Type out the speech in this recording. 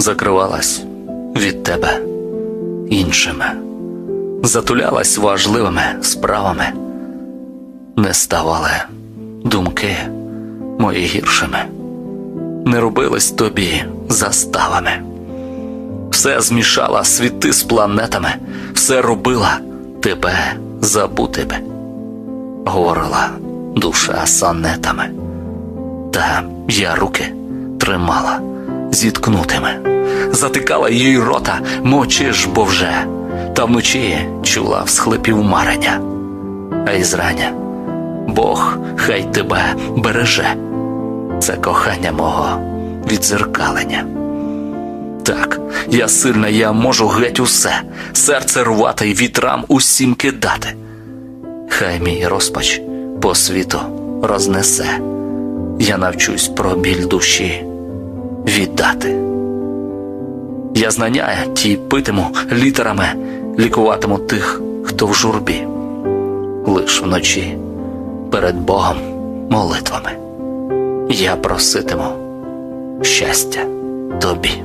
закривалась від тебе іншими, затулялась важливими справами, не ставали думки мої гіршими, не робились тобі заставами. Все змішала світи з планетами, все робила тебе забути би. Говорила душа сонетами, та я руки тримала зіткнутими, затикала їй рота, мовчиш, бо вже, та вночі чула всхлипів марення, а й зрання Бог хай тебе береже, це кохання мого відзеркалення. Так, я сильна, я можу геть усе, серце рвати й вітрам усім кидати. Хай мій розпач по світу рознесе, я навчусь про біль душі віддати. Я знання ті питиму літерами, лікуватиму тих, хто в журбі, лиш вночі перед Богом молитвами. Я проситиму щастя тобі.